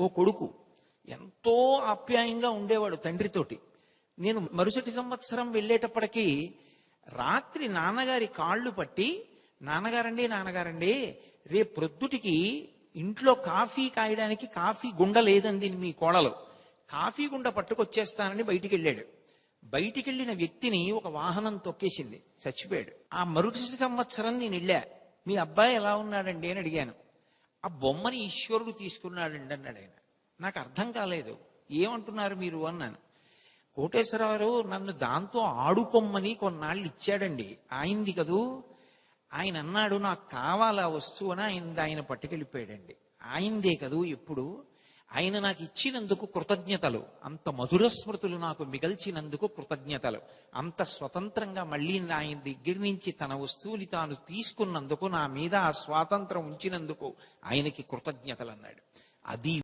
ఓ కొడుకు ఎంతో ఆప్యాయంగా ఉండేవాడు తండ్రితోటి. నేను మరుసటి సంవత్సరం వెళ్ళేటప్పటికీ రాత్రి నాన్నగారి కాళ్ళు పట్టి నాన్నగారండి నాన్నగారండి రేపు ప్రొద్దుటికి ఇంట్లో కాఫీ కాయడానికి కాఫీ గుండ లేదంది మీ కోడలు. కాఫీ గుండ పట్టుకొచ్చేస్తానని బయటికి వెళ్ళాడు బయటికి వెళ్ళిన వ్యక్తిని ఒక వాహనం తొక్కేసింది. చచ్చిపోయాడు. ఆ మరుసటి సంవత్సరం నేను వెళ్ళా. మీ అబ్బాయి ఎలా ఉన్నాడండి? అని అడిగాను. ఆ బొమ్మని ఈశ్వరుడు తీసుకున్నాడండి అన్నాడు ఆయన. నాకు అర్థం కాలేదు. ఏమంటున్నారు మీరు అన్నాను. కోటేశ్వరరావు నన్ను దాంతో ఆడుకొమ్మని కొన్నాళ్ళు ఇచ్చాడండి ఆయనది కదూ? ఆయన అన్నాడు నాకు కావాలా వస్తువు అని ఆయన ఆయన పట్టుకెళ్ళిపోయాడండి. ఆయనదే కదూ ఎప్పుడు? ఆయన నాకు ఇచ్చినందుకు కృతజ్ఞతలు. అంత మధుర స్మృతులు నాకు మిగల్చినందుకు కృతజ్ఞతలు. అంత స్వతంత్రంగా మళ్ళీ ఆయన దగ్గర నుంచి తన వస్తువుని తాను తీసుకున్నందుకు నా మీద ఆ స్వాతంత్రం ఉంచినందుకు ఆయనకి కృతజ్ఞతలు అన్నాడు అది